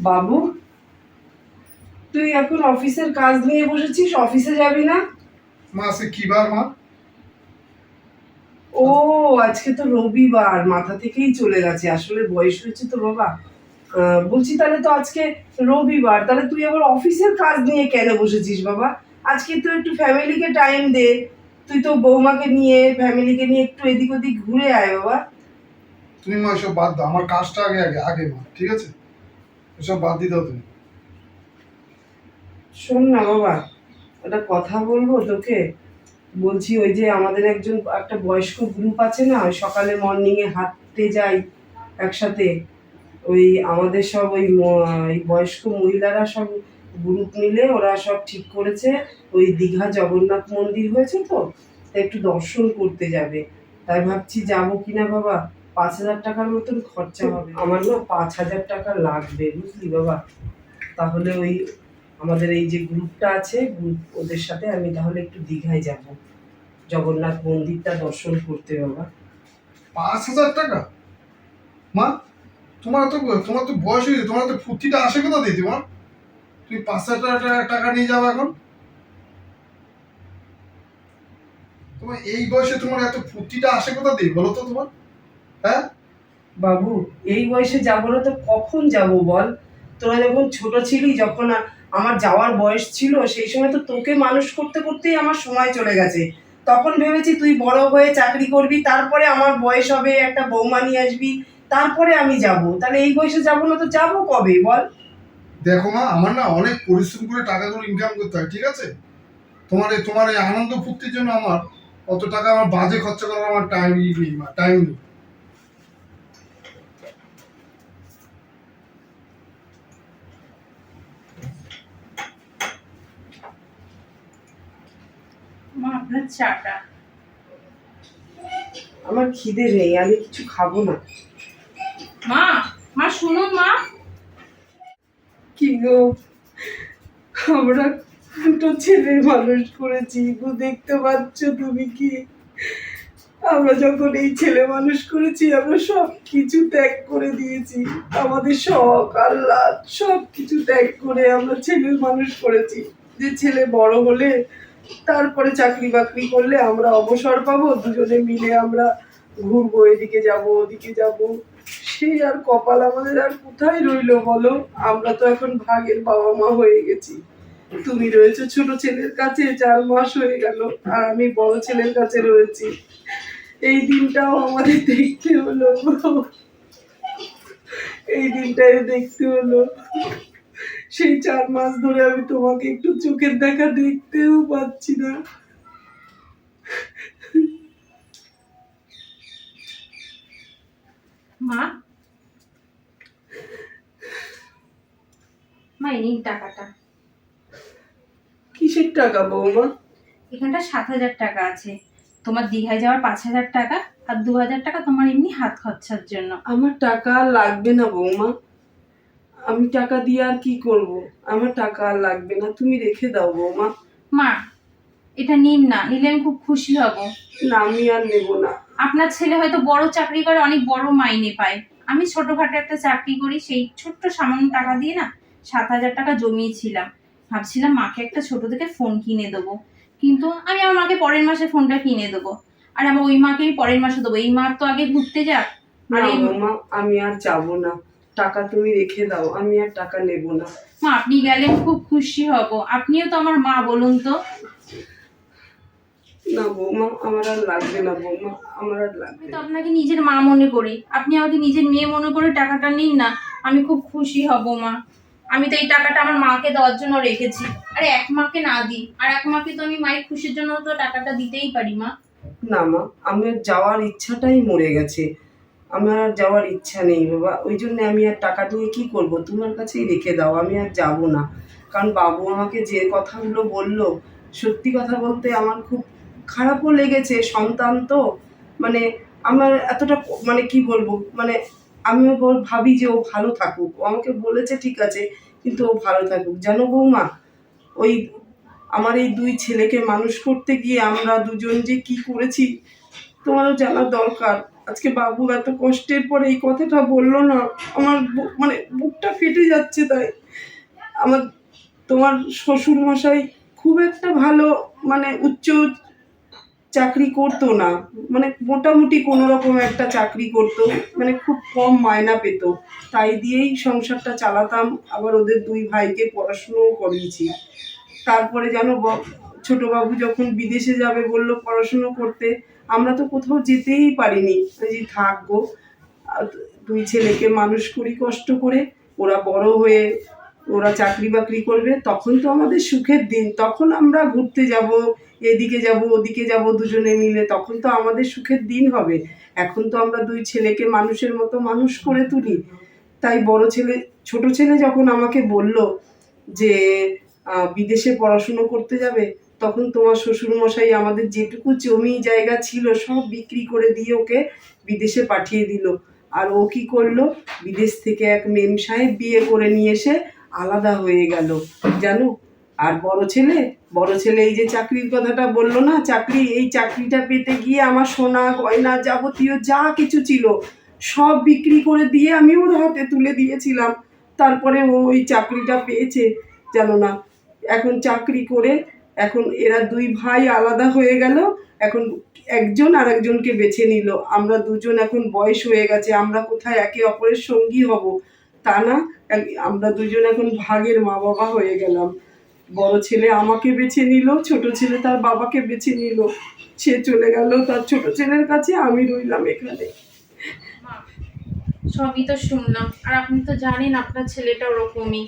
বাবু তুই এখন অফিসের কাজ নিয়ে বসেছিস? অফিসে যাবি না? মা সে কি বার মা? ও আজকে তো রবিবার মাথা থেকেই চলে গেছে আসলে বয়স হয়েছে তো বাবা। বলছি তাহলে তো আজকে রবিবার তাহলে তুই আবার অফিসের কাজ নিয়ে কেন বসেছিস বাবা? আজকে তো একটু ফ্যামিলিকে টাইম দে তুই তো বৌমাকে নিয়ে ফ্যামিলিকে নিয়ে একটু এদিক ওদিক ঘুরে আয় বাবা। তুমি মা এসব বাদ দাও আমার কাজটা আগে আগে আগে মা ঠিক আছে? এসব বাদ দাও তুমি। শোন না বাবা, একটা কথা বলব তোকে? বলছি ওই যে আমাদের একজন একটা বয়স্ক গ্রুপ আছে না সকালে মর্নিংয়ে হাঁটতে যাই একসাথে। ওই আমাদের সব ওই বয়স্ক মহিলারা সব গ্রুপ মিলে ওরা সব ঠিক করেছে। ওই দীঘা জগন্নাথ মন্দির হয়েছে তা একটু দর্শন করতে যাবে। তাই ভাবছি যাব কিনা বাবা? পাঁচ হাজার টাকার মতন খরচা হবে। আমার না পাঁচ হাজার টাকা লাগবে বুঝলি বাবা? তাহলে ওই আমাদের এই যে গ্রুপটা আছে গ্রুপ ওদের সাথে আমি তাহলে একটু দীঘায় যাব। জগন্নাথ মন্দিরটা দর্শন করতে বাবা। পাঁচ হাজার টাকা? মা তোমার তো তোমার তো বয়স হয়েছে তোমার তো ফুর্তিটা আসে কোথা দিয়ে তোমার তুমি পাঁচ হাজার টাকা নিয়ে যাও এখন। তোমার এই বয়সে তোমার এত ফুর্তিটা আসে কোথা দিয়ে বলো তো তোমার। হ্যাঁ? বাবু এই বয়সে যাব না তো কখন যাব বল? তোরা যখন ছোট ছিলি যখন আমার যাওয়ার বয়স ছিল সেই সময় তো তোকে মানুষ করতে করতেই আমার সময় চলে গেছে। তখন ভেবেছি তুই বড় হয়ে চাকরি করবি তারপরে আমার বয়স হবে একটা বৌমা নিয়ে আসবি তারপরে আমি যাব। তাহলে এই বয়সে যাব না তো যাব কবে বল? দেখো মা আমার না অনেক পরিশ্রম করে টাকাগুলো ইনকাম করতে হয় ঠিক আছে? তোমার এই তোমার এই আনন্দ ফুর্তির জন্য আমার অত টাকা আমার বাজে খরচা করার আমার টাইম নেই মা টাইম নেই। মা আপনার চাটা। আমার খিদে নেই আমি কিছু খাব না। মা মা শুনুন মা। কি গো? আমরা দুটো ছেলে মানুষ করেছি গো দেখতে পাচ্ছ তুমি কি? আমরা যখন এই ছেলে মানুষ করেছি আমরা সব কিছু ত্যাগ করে দিয়েছি। আমাদের শখ আল্লাহ সব কিছু ত্যাগ করে আমরা ছেলে মানুষ করেছি। যে ছেলে বড় হলে তারপরে চাকরি বাকরি করলে আমরা অবসর পাবো, দুজনে মিলে আমরা ঘুরবো, এদিকে যাব, ওদিকে যাব। সেই আর কপাল আমাদের আর কোথায় রইল বলো? আমরা তো এখন ভাগের বাবা মা হয়ে গেছি। তুমি রয়েছো ছোট ছেলের কাছে, চার মাস হয়ে গেল, আর আমি বড় ছেলের কাছে রয়েছি। এই দিনটাও আমাদের দেখতে হলো। এই দিনটাই দেখতে হলো। সেই চার মাস ধরে আমি তোমাকে একটু চোখের দেখা দেখতেও পাচ্ছি না। মা? মা এই টাকাটা। কিসের টাকা বৌমা? এখানটা সাত হাজার টাকা আছে। তোমার দীঘায় যাওয়ার পাঁচ হাজার টাকা আর দু হাজার টাকা তোমার এমনি হাত খরচার জন্য। আমার টাকা লাগবে না বৌমা। আমি টাকা দিয়ে আর কি করব? আমার টাকা আর লাগবে না তুমি রেখে দাও বৌমা। মা এটা নিন না নিলে আমি খুব খুশি হব। না আমি আর নেব না। আপনার ছেলে হয়তো বড় চাকরি করে অনেক বড় মাইনে পায়। আমি ছোটখাটো একটা চাকরি করি সেই ছোট্ট সামান্য টাকা দিয়ে না সাত হাজার টাকা জমিয়েছিলাম। ভাবছিলাম মাকে একটা ছোট থেকে ফোন কিনে দেবো। কিন্তু আমি আমার মাকে পরের মাসে ফোনটা কিনে দেবো। আর আমার ওই মাকে আমি পরের মাসে দেবো। এই মার তো আগে ঘুরতে যাক। আর আমি আর যাব না। টাকা তুমি রেখে দাও আমি আর টাকা নেব না। মা আপনি গেলে খুব খুশি হব। আপনিও তো আমার মা বলুন তো। না বৌমা আমার আর লাগবে না বৌমা আমার আর লাগবে তো আপনাকে নিজের মা মনে করি। আপনি আমাকে নিজের মেয়ে মনে করে টাকাটা নিন না। আমি খুব খুশি হব মা। আমি তো এই টাকাটা আমার মাকে দেওয়ার জন্য রেখেছি। আরে এক মাকে না দিই। আর এক মাকে তো আমি মায়ের খুশির জন্য তো টাকাটা দিতেই পারি মা। না মা আমার যাওয়ার ইচ্ছাটাই মরে গেছে। আমার আর যাওয়ার ইচ্ছা নেই, বাবা। ওই জন্য আমি আর টাকা নিয়ে কি করব? তোমার কাছেই রেখে দাও, আমি আর যাব না। কারণ বাবু আমাকে যে কথাগুলো বলল, সত্যি কথা বলতে আমার খুব খারাপও লেগেছে, সন্তান তো। মানে আমার এতটা মানে কি বলব? মানে আমিও বল- ভাবি যে ও ভালো থাকুক। ও আমাকে বলেছে ঠিক আছে, কিন্তু ও ভালো থাকুক। জানো বৌমা, ওই আমার এই দুই ছেলেকে মানুষ করতে গিয়ে আমরা দুজন যে কি করেছি, তোমারও জানার দরকার। আজকে বাবু এত কষ্টের পরে এই কথাটা বলল না, আমার মানে বুকটা ফেটে যাচ্ছে তাই। আমার, তোমার শ্বশুর মশাই খুব একটা ভালো মানে উচ্চ চাকরি করতো না। মানে মোটামুটি কোনো রকম একটা চাকরি করতো মানে খুব কম মায়না পেত। তাই দিয়েই সংসারটা চালাতাম, আবার ওদের দুই ভাইকে পড়াশুনোও করিয়েছি। তারপরে যেন ব- ছোট বাবু যখন বিদেশে যাবে বলল পড়াশুনো করতে আমরা তো কোথাও যেতেই পারিনি। যে থাকব দুই ছেলেকে মানুষ করি কষ্ট করে ওরা বড় হয়ে ওরা চাকরি বাকরি করবে, তখন তো আমাদের সুখের দিন। তখন আমরা ঘুরতে যাব, এদিকে যাব, ওদিকে যাব দুজনে মিলে, তখন তো আমাদের সুখের দিন হবে। এখন তো আমরা দুই ছেলেকে মানুষের মতো মানুষ করে তুলি। তাই বড় ছেলে, ছোট ছেলে যখন আমাকে বলল যে বিদেশে পড়াশুনো করতে যাবে তখন তোমার শ্বশুর মশাই আমাদের যেটুকু জমি জায়গা ছিল, সব বিক্রি করে দিয়ে ওকে বিদেশে পাঠিয়ে দিল। আর ও কি করল? বিদেশ থেকে এক মেম সাহেব বিয়ে করে নিয়ে এসে আলাদা হয়ে গেল। জানো? আর বড় ছেলে? বড় ছেলে এই যে চাকরির কথাটা বলল না? চাকরি, এই চাকরিটা পেতে গিয়ে আমার সোনা, গয়না যাবতীয় যা কিছু ছিল, সব বিক্রি করে দিয়ে আমি ওর হাতে তুলে দিয়েছিলাম। তারপরে ও ওই চাকরিটা পেয়েছে। জানো না? এখন চাকরি করে এখন এরা দুই ভাই আলাদা হয়ে গেল, এখন একজন আর একজনকে বেছে নিল। আমরা দুজন এখন বয়স হয়ে গেছে, আমরা কোথায় একে অপরের সঙ্গী হব তা না আমরা দুজন এখন ভাগের মা বাবা হয়ে গেলাম। বড় ছেলে আমাকে বেছে নিল, ছোট ছেলে তার বাবাকে বেছে নিল। সে চলে গেল তার ছোট ছেলের কাছে, আমি রইলাম এখানে। সবই তো শুনলাম। আর আপনি তো জানেন আপনার ছেলেটা ওরকমই।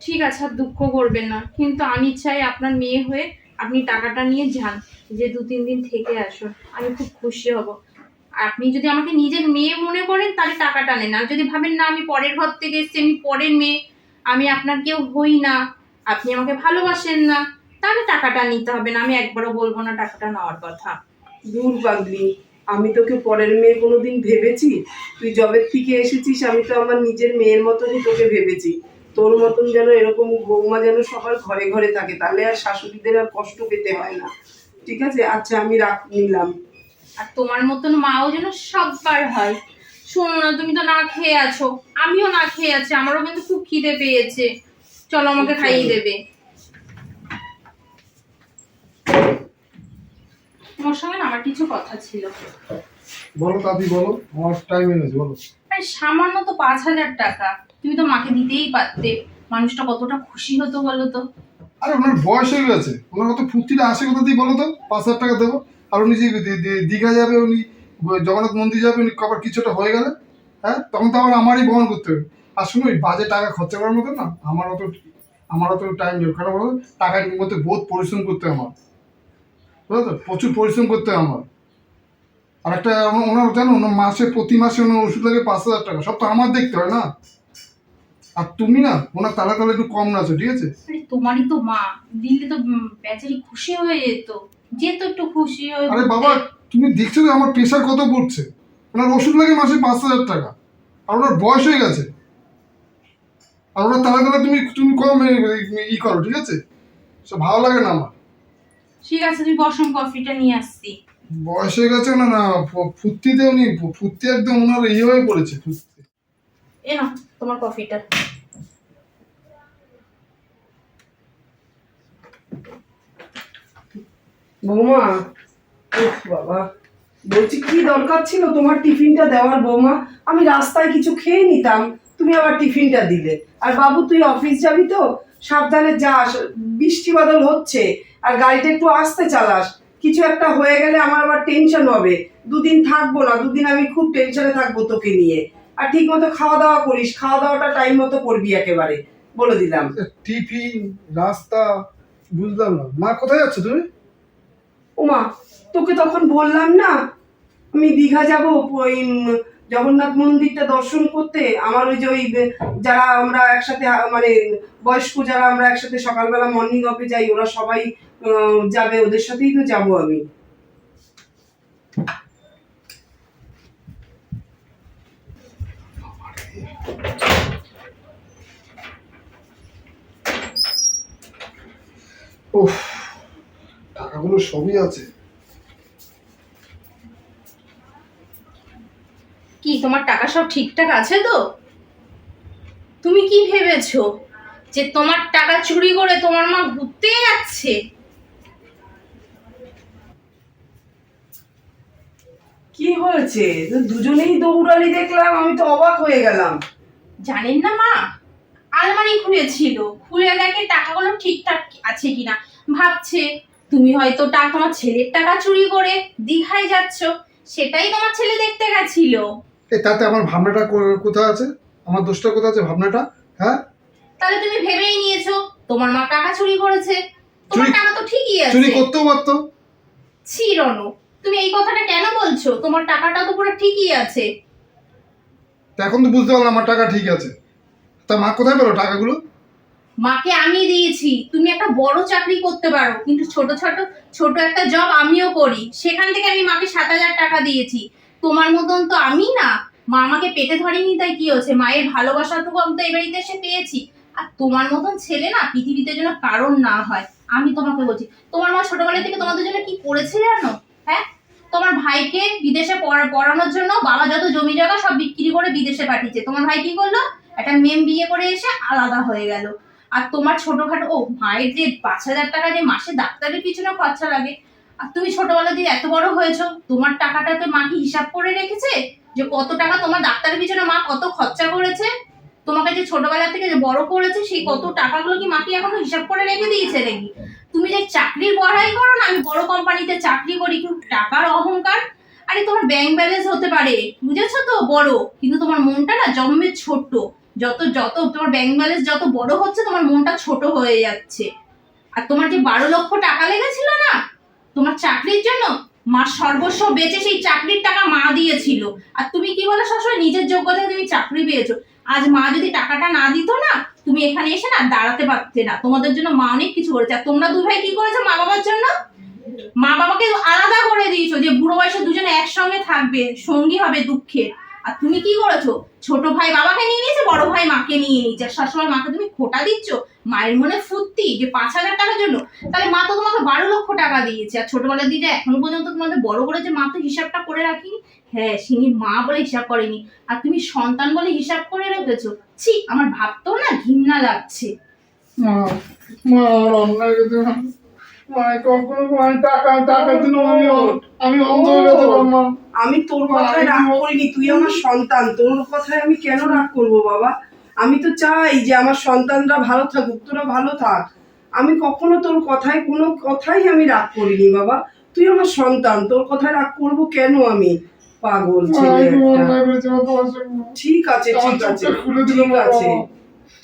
ঠিক আছে, আর দুঃখ করবেন না। কিন্তু আমি চাই আপনার মেয়ে হয়ে আপনি টাকাটা নিয়ে যান, যে দু, তিন দিন থেকে আসুন। আমি খুব খুশি হব। আর আপনি যদি আমাকে নিজের মেয়ে মনে করেন, তাহলে টাকাটা নেন। আর যদি ভাবেন, না, আমি পরের ঘর থেকে এসেছি, আমি পরের মেয়ে, আমি আপনার কেউ হই না, আপনি আমাকে ভালোবাসেন না, তাহলে টাকাটা নিতে হবে না। আমি একবারও বলব না, টাকাটা নেওয়ার কথা। দূর পাগলি, আমি তোকে পরের মেয়ে কোনোদিন ভেবেছি? তুই জবের থেকে এসেছিস, আমি তো আমার নিজের মেয়ের মতনই তোকে ভেবেছি। তোর মতন যেন এরকম বৌমা যেন সবার ঘরে ঘরে থাকে তাহলে আর শাশুড়িদের আর কষ্ট পেতে হয় না। ঠিক আছে? আচ্ছা আমি রাখ নিলাম। আর তোমার মতন মাও যেন সববার হয়। শোনো না তুমি তো না খেয়ে আছো। আমিও না খেয়ে আছি আমারও কিন্তু খুব খিদে পেয়েছে। চলো আমাকে খাইয়ে দেবে। তোমার সঙ্গে আমার কিছু কথা ছিল। বলো দাদি বলো। আমার টাইম এনেছে বলো। আরে সামান্য তো পাঁচ হাজার টাকা। তুমি তো মাকে দিতেই পারতে। মানুষটা কতটা খুশি হতো বলো তো। আরে, ওনার বয়স হয়ে গেছে। ওনার কত ফুর্তিটা আসে কোথা দিয়ে বলো তো? পাঁচ হাজার টাকা দেবো। আর উনি যে দীঘা যাবে, উনি জগন্নাথ মন্দির যাবে, উনি কবার কিছুটা হয়ে গেলে হ্যাঁ তখন তো আবার আমারই বহন করতে হবে। আর শুনো ওই বাজে টাকা খরচা করার মতো না, আমার অত আমার অত টাইম নেই। কেন বলো টাকার মধ্যে বহুত পরিশ্রম করতে হয় আমার। বুঝলো তো? প্রচুর পরিশ্রম করতে হয় আমার। আর একটা, ওনার জানো মাসে, প্রতি মাসে ওনার ওষুধ লাগে পাঁচ হাজার টাকা। সব তো আমার দেখতে হয় না। আর তুমি না ওনার তালা তালা একটু কম নাচো ঠিক আছে? আরে তোমারই তো মা দিল্লি তো বেচারি খুশি হয়ে যেত। যেত একটু খুশি হয়ে আরে বাবা তুমি দেখছ যে আমার প্রেশার কত পড়ছে? ওনার ওষুধ লাগে মাসে পাঁচ হাজার টাকা আর ওনার বয়স হয়ে গেছে। আর ওনার তালা তালা তুমি তুমি কম ই করো ঠিক আছে? সব ভালো লাগে না আমার। ঠিক আছে তুমি বসম কফিটা নিয়ে আসছি। বয়স হয়ে গেছে না না ফুর্তিতে উনি ফুর্তি একদম ওনার ইয়ে হয়ে পড়েছে ফুর্তি। এ না তোমার কফিটা। বৌমা বাবা। বলছি, কি দরকার ছিল তোমার টিফিনটা দেওয়ার বৌমা? আমি রাস্তায় কিছু খেয়ে নিতাম, তুমি আবার টিফিনটা দিলে। আর বাবু, তুই অফিস যাবি তো? সাবধানে যাস, বৃষ্টি বাদল হচ্ছে, আর গাড়িটা একটু আসতে চালাস। কিছু একটা হয়ে গেলে আমার আবার টেনশন হবে। দুদিন থাকব না, দুদিন আমি খুব টেনশনে থাকব তোকে নিয়ে। আর ঠিক মতো খাওয়া দাওয়া করিস খাওয়া দাওয়াটা টাইম মতো করবি একেবারে। বলে দিলাম। টিফিন, রাস্তা, বুঝলাম না। মা, কোথায় যাচ্ছ তুমি? ওমা, তোকে তখন বললাম না? আমি দীঘা যাব, ওই জগন্নাথ মন্দিরটা দর্শন করতে। আমার ওই যে ওই, যারা আমরা একসাথে মানে বয়স্ক যারা আমরা একসাথে সকালবেলা মর্নিং ওয়াকে যাই, ওরা সবাই যাবে, ওদের সাথেই তো যাব আমি। ওহ টাকাগুলো সবই আছে। কি তোমার টাকা সব ঠিকঠাক আছে তো? তুমি কি ভেবেছো যে তোমার টাকা চুরি করে তোমার মা ঘুরতে যাচ্ছে? কি হয়েছে? তো দুজনেই দৌড়ালি দেখলাম আমি তো অবাক হয়ে গেলাম। জানেন না মা আলমারি খুলেছিল। খুলে দেখে টাকাগুলো ঠিকঠাক আছে কিনা। ভাবছে তুমি হয়তো টাকা তোমার ছেলের টাকা চুরি করে দীঘায় যাচ্ছ। সেটাই তোমার ছেলে দেখতে গেছিল। এ তাতে আমার ভাবনাটা কোথায় আছে? আমার দোষটা কোথায় আছে ভাবনাটা? হ্যাঁ? তাহলে তুমি ভেবেই নিয়েছো তোমার মা টাকা চুরি করেছে। তোমার টাকা তো ঠিকই আছে। চুরি করতেও পারতো। ছি রনু তুমি এই কথাটা কেন বলছো? তোমার টাকাটা তো পুরো ঠিকই আছে। তা এখন তো বুঝতে পারলাম আমার টাকা ঠিক আছে। তা মা কোথায় পেল টাকাগুলো? মাকে আমি দিয়েছি, তুমি একটা বড় চাকরি করতে পারো, কিন্তু ছোট ছোট ছোট একটা জব আমিও করি। সেখান থেকে আমি মাকে সাত হাজার টাকা দিয়েছি। তোমার মতন তো আমি না। মা আমাকে পেটে ধরেনি, তাই কি হচ্ছে মায়ের ভালোবাসাটুকু আমি তো এই বাড়িতে এসে পেয়েছি। আর তোমার মতন ছেলে না, পৃথিবীতে যেন কারণ না হয়। আমি তোমাকে বলছি, তোমার মা ছোটবেলা থেকে তোমাদের জন্য কি করেছে জানো? হ্যাঁ? তোমার ভাইকে বিদেশে পড়া- পড়ানোর জন্য বাবা যত জমি জায়গা সব বিক্রি করে বিদেশে পাঠিয়েছে। তোমার ভাই কি করল? একটা মেম বিয়ে করে এসে আলাদা হয়ে গেল। আর তোমার ছোটখাটো, ও মায়ের যে পাঁচ হাজার টাকা যে মাসে ডাক্তারের পিছনে খরচা লাগে, আর তুমি ছোটবেলা দিয়ে এত বড় হয়েছো, তোমার টাকাটা তো মা কি হিসাব করে রেখেছে? যে কত টাকা তোমার ডাক্তারের পিছনে মা কত খরচা করেছে? তোমাকে যে ছোটবেলা থেকে যে বড় করেছে, সেই কত টাকাগুলো কি মা কি এখনও হিসাব করে রেখে দিয়েছে নাকি? তুমি যে চাকরির বড়াই করো না, আমি বড় কোম্পানিতে চাকরি করি, কিন্তু টাকার অহংকার? আরে তোমার ব্যাংক ব্যালেন্স হতে পারে, বুঝেছ তো? বড়, কিন্তু তোমার মনটা না জন্মের ছোট্ট। যত যত, তোমার ব্যাংক ব্যালেন্স যত বড় হচ্ছে, তোমার মনটা ছোট হয়ে যাচ্ছে। আর তোমার যে বারো লক্ষ টাকা লেগেছিল না, তোমার চাকরির জন্য মা সর্বস্ব বেচে সেই চাকরির টাকা মা দিয়েছিল। আর তুমি কি বলে সবসময় নিজের যোগ্যতায় তুমি চাকরি পেয়েছ। আজ মা যদি টাকাটা না দিত না, তুমি এখানে এসে না দাঁড়াতে পারতে না। তোমাদের জন্য মা অনেক কিছু করেছে। আর তোমরা দু ভাই কি করেছ মা বাবার জন্য? মা বাবাকে আলাদা করে দিয়েছ যে, বুড়ো বয়সে দুজনে একসঙ্গে থাকবে, সঙ্গী হবে দুঃখে। আর তুমি কি করেছ? ছোট ভাই বাবাকে নিয়ে নিয়েছে, বড় ভাই মাকে নিয়ে নিয়েছে। আর সবসময় মাকে তুমি খোটা দিচ্ছ? মায়ের মনে ফুর্তি যে পাঁচ হাজার টাকার জন্য? তাহলে মা তো তোমাকে বারো লক্ষ টাকা দিয়েছে। আর ছোটবেলার দিকে এখনও পর্যন্ত তোমাদের বড় করে যে মা তো হিসাবটা করে রাখিনি? হ্যাঁ সিনি মা বলে হিসাব করেনি। আর তুমি সন্তান বলে হিসাব করে রেখেছো? ছি, আমার ভাবতেও না ঘৃণা লাগছে। আমি অন্ধ হয়ে গেছে মা। আমি তোর কথায় রাগ করিনি তুই আমার সন্তান। তোর কথায় আমি কেন রাগ করব বাবা? আমি তো চাই যে আমার সন্তানরা ভালো থাকুক তোরা ভালো থাক। আমি কখনো তোর কথায় কোনো কথাই আমি রাগ করিনি বাবা। তুই আমার সন্তান তোর কথায় রাগ করব কেন আমি? পাগল ছেলে ঠিক আছে ঠিক আছে ঠিক আছে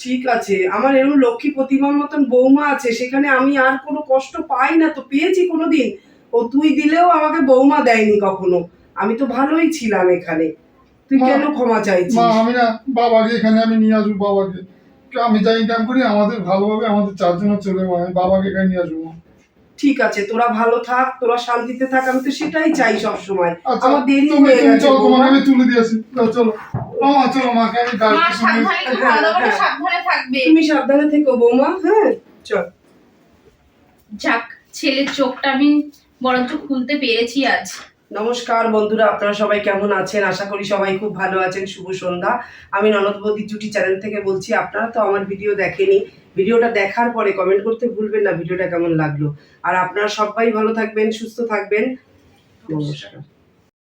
ঠিক আছে। আমার এরকম লক্ষ্মী প্রতিমার মতন বৌমা আছে সেখানে আমি আর কোনো কষ্ট পাই না তো পেয়েছি কোনোদিন। ও তুই দিলেও আমাকে বৌমা দেয়নি কখনো। আমি তো ভালোই ছিলাম এখানে। তুই কেন ক্ষমা চাইছিস? মা আমি না বাবাকে এখানে আমি নিয়ে আসব বাবাকে। আমি যা ইনকাম করি আমাদের ভালোভাবে আমাদের চারজনের মা আমি বাবাকে এখানে নিয়ে আসব ঠিক আছে তোরা ভালো থাক তোরা শান্তিতে থাক আমি তো সেটাই চাই সব সময় আচ্ছা আমার দেরি তুমি হয়ে তুমি গেছে চলো তোমাকে আমি তুলে দিয়েছি চলো, চলো। মামা চলো মাকে আমি মা করে হ্যাঁ। সাবধানে থাকবে। তুমি সাবধানে থেকো বৌমা হ্যাঁ চল। যাক ছেলের চোখটা আমি বরঞ্চ খুলতে পেরেছি আজ। নমস্কার বন্ধুরা, আপনারা সবাই কেমন আছেন? আশা করি সবাই খুব ভালো আছেন। শুভ সন্ধ্যা। আমি ননদ বৌদি জুটি চ্যানেল থেকে বলছি, আপনারা তো আমার ভিডিও দেখেনি। ভিডিওটা দেখার পরে কমেন্ট করতে ভুলবেন না, ভিডিওটা কেমন লাগল। আর আপনারা সবাই ভালো থাকবেন, সুস্থ থাকবেন। নমস্কার।